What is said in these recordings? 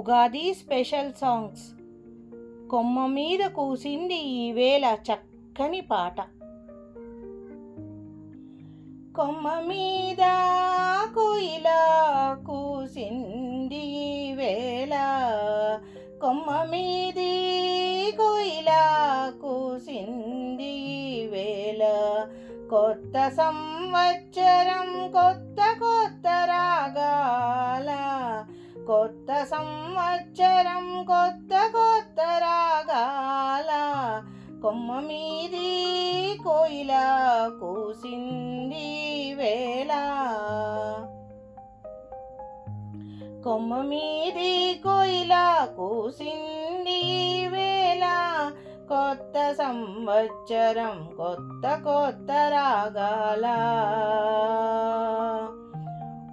Ugadi special songs. కొమ్మ మీద కూసింది ఈవేళ చక్కని పాట. కొమ్మ మీద కోయిల కూసింది వేళ. కొమ్మ మీది కోయిల కూసింది వేళ. కొత్త సంవత్సరం కొత్త కొత్త రాగాల. కొత్త సంవత్సరం కొత్త కొత్త రాగాల కొమ్మ మీది కోయిల కూసింది వేళ. కొమ్మ మీది కోయిల కూసింది వేళ. కొత్త సంవత్సరం కొత్త కొత్త రాగాల.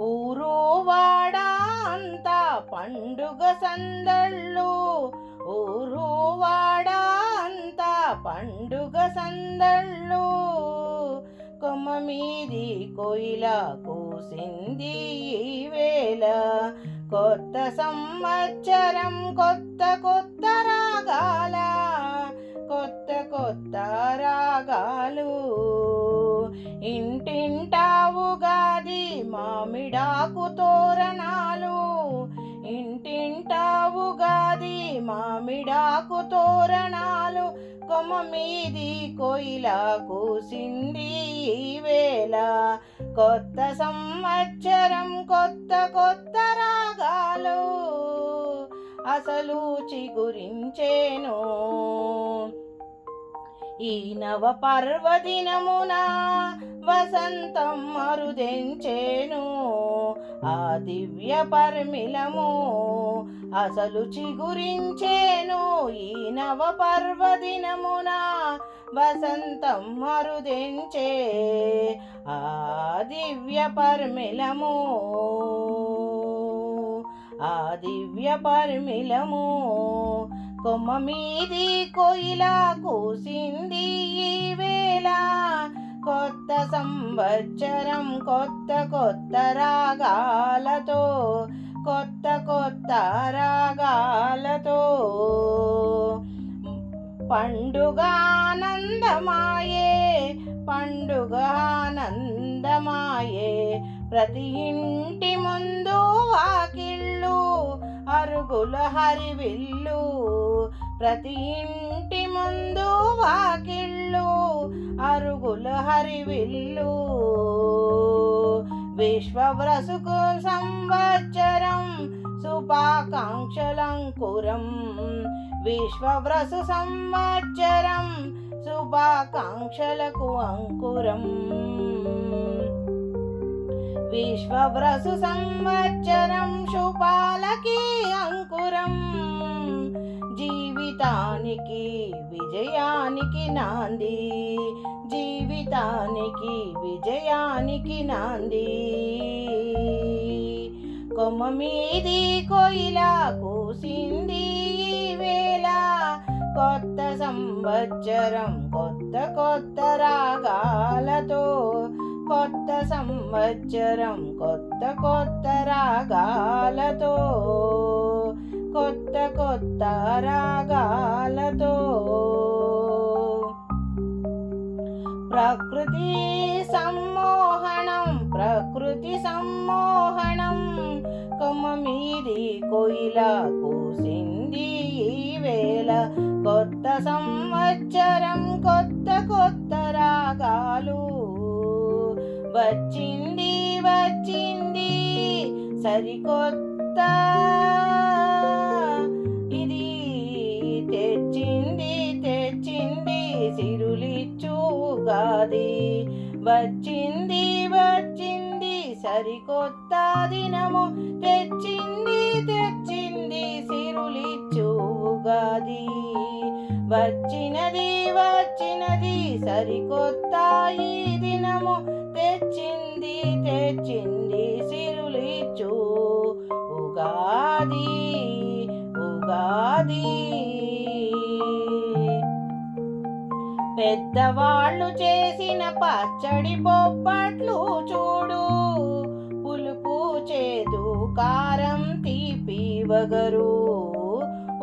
ఊరు వాడా అంతా పండుగ సందళ్ళు ఊరు వాడ అంతా పండుగ సందళ్ళు. కొమ్మ మీది కోయిల కూసింది ఈ వేళ. కొత్త సంవత్సరం కొత్త కొత్త రాగాల కొత్త కొత్త రాగాలు. ఇంటింటా ఉగాది మామిడాకు తోరణాలు ఇంటింటా ఉగాది మామిడాకు తోరణాలు కొమ్మ మీది కోయిల కూసింది ఈ వేళ. కొత్త సంవత్సరం కొత్త కొత్త రాగాలు అసలు చిగురించేను. ఈ నవ పర్వదినమున వసంతం మరుదెంచేను ఆ దివ్య పరిమిళము అసలు చిగురించేను. ఈ నవ పర్వదినమున వసంతం మరుదెంచే ఆ దివ్య పరిమిళము ఆ దివ్య పరిమిళము కొమ్మ మీది కోయిల కూసింది ఈ వేళ. కొత్త సంవత్సరం కొత్త కొత్త రాగాలతో కొత్త కొత్త రాగాలతో. పండుగ ఆనందమాయే పండుగ ఆనందమాయే. ప్రతి ఇంటి ముందు వాకిళ్ళు అరుగుల హరివిల్లు ప్రతి ఇంటి ముందు వాకిళ్ళు అరుగుల హరివిల్లు. విశ్వవ్రసుకు సంవత్సరం శుభాకాంక్షలంకురం. విశ్వవ్రసు సంవత్సరం శుభాకాంక్షలకు అంకురం. విశ్వవ్రసు సంవత్సరం శుపాలకి అంకురం. జీవితానికి విజయానికి నాంది. జీవితానికి విజయానికి నాంది. కొమ్మ మీది కొయిలా కూసింది వేళ. కొత్త సంవత్సరం కొత్త కొత్త రాగాలతో కొత్త సంవత్సరం కొత్త కొత్త రాగాలతో కొత్త కొత్త రాగాలతో. ప్రకృతి సమ్మోహణం ప్రకృతి సమ్మోహణం కొమ్మ మీది కొయిలా కూసింది వేళ. కొత్త సంవత్సరం కొత్త కొత్త రాగాలు. వచ్చింది వచ్చింది సరికొత్త. ఇది తెచ్చింది తెచ్చింది సిరులిచ్చుగాది వచ్చింది వచ్చింది సరికొత్త దినము. తెచ్చింది తెచ్చింది సిరులిచ్చుగాది వచ్చినది వచ్చినది సరికొత్త ఈ దినము. తెచ్చింది తెచ్చింది సిరులిచ్చు ఉగాది ఉగాది. పెద్దవాళ్ళు చేసిన పచ్చడి బొబ్బట్లు చూడు. పులుపు చేదు కారం తీపి వగరు.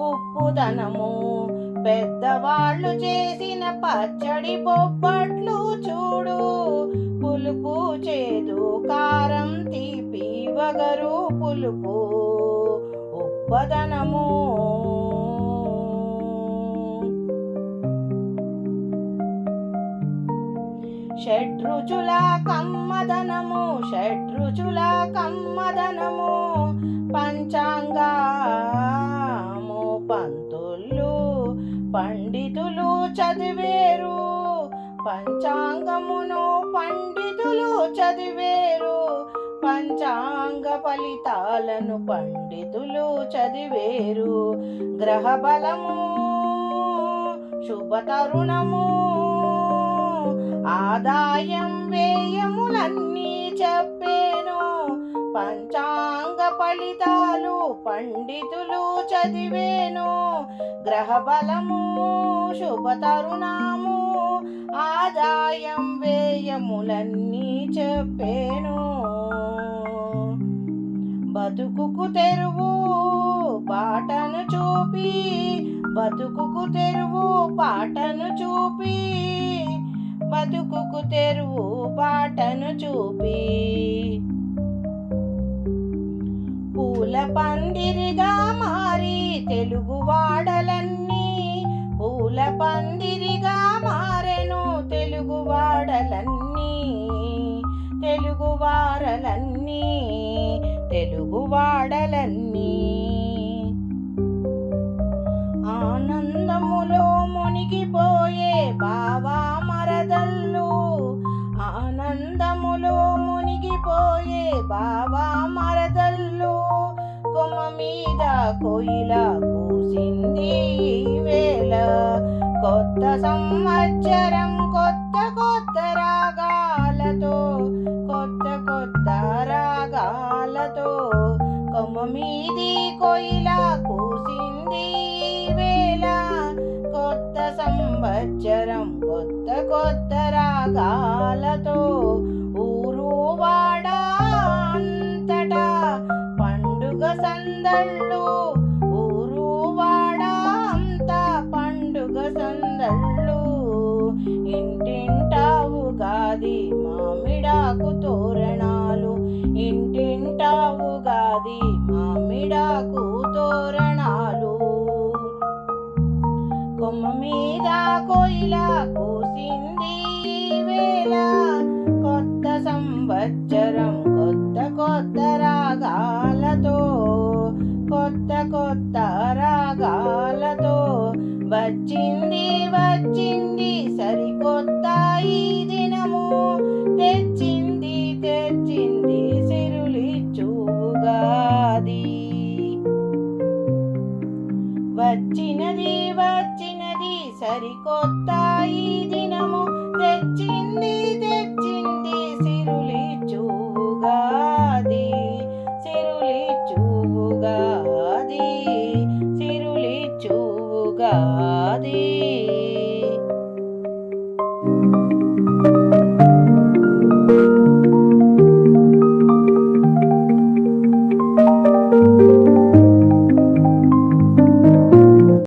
ఉప్పుదనము పెద్దవాళ్ళు చేసిన పచ్చడి బొబ్బట్లు చూడు. పులుపు చేదు కారం తీపి వగరు పులుపు ఉప్పదనము. షడ్రుచుల కమ్మదనము షడ్రుచుల కమ్మదనము పంచాంగము పంతులు పండితులు చదివేరు. పంచాంగమును పండితులు చదివేరు. పంచాంగ ఫలితాలను పండితులు చదివేరు. గ్రహ బలము శుభ తరుణము ఆదాయం వ్యయములన్నీ చెప్పేను. పంచాంగ ఫలితాలు పండితులు చదివేను. గ్రహ బలము శుభ తరుణము ఆదాయం వ్యయములన్నీ చెప్పేను. బతుకుకు తెరువు పాటను చూపి బతుకుకు తెరువు పాటను చూపి బతుకుకు తెరువు పాటను చూపి. పూల పందిరిగా మారి తెలుగు వాడలన్నీ పూల పందిరి వారలన్నీ తెలుగు వాడలన్నీ. ఆనందములో మునిగిపోయే బావా మరదల్లు ఆనందములో మునిగిపోయే బావా మరదల్లు కొమ్మ మీద కొయిల కూసింది వేళ. కొత్త సంవత్సరం కొత్త కొత్త రాగాలతో కొత్త కొత్త రాగాలతో కొమ్మ మీది కొయిల కూసింది వేళ. కొత్త సంవత్సరం కొత్త కొత్త రాగాలతో ఊరు వాడ అంతటా. పండుగ సందళ్ళు ఊరు వాడ అంతా. పండుగ సందళ్ళు ఇంటింటా ఉగాది మామిడాకుతో కొయిల కూసింది వేళ. కొత్త సంవత్సరం కొత్త కొత్త రాగాలతో కొత్త కొత్త రాగాలతో వచ్చింది వచ్చింది Saricota.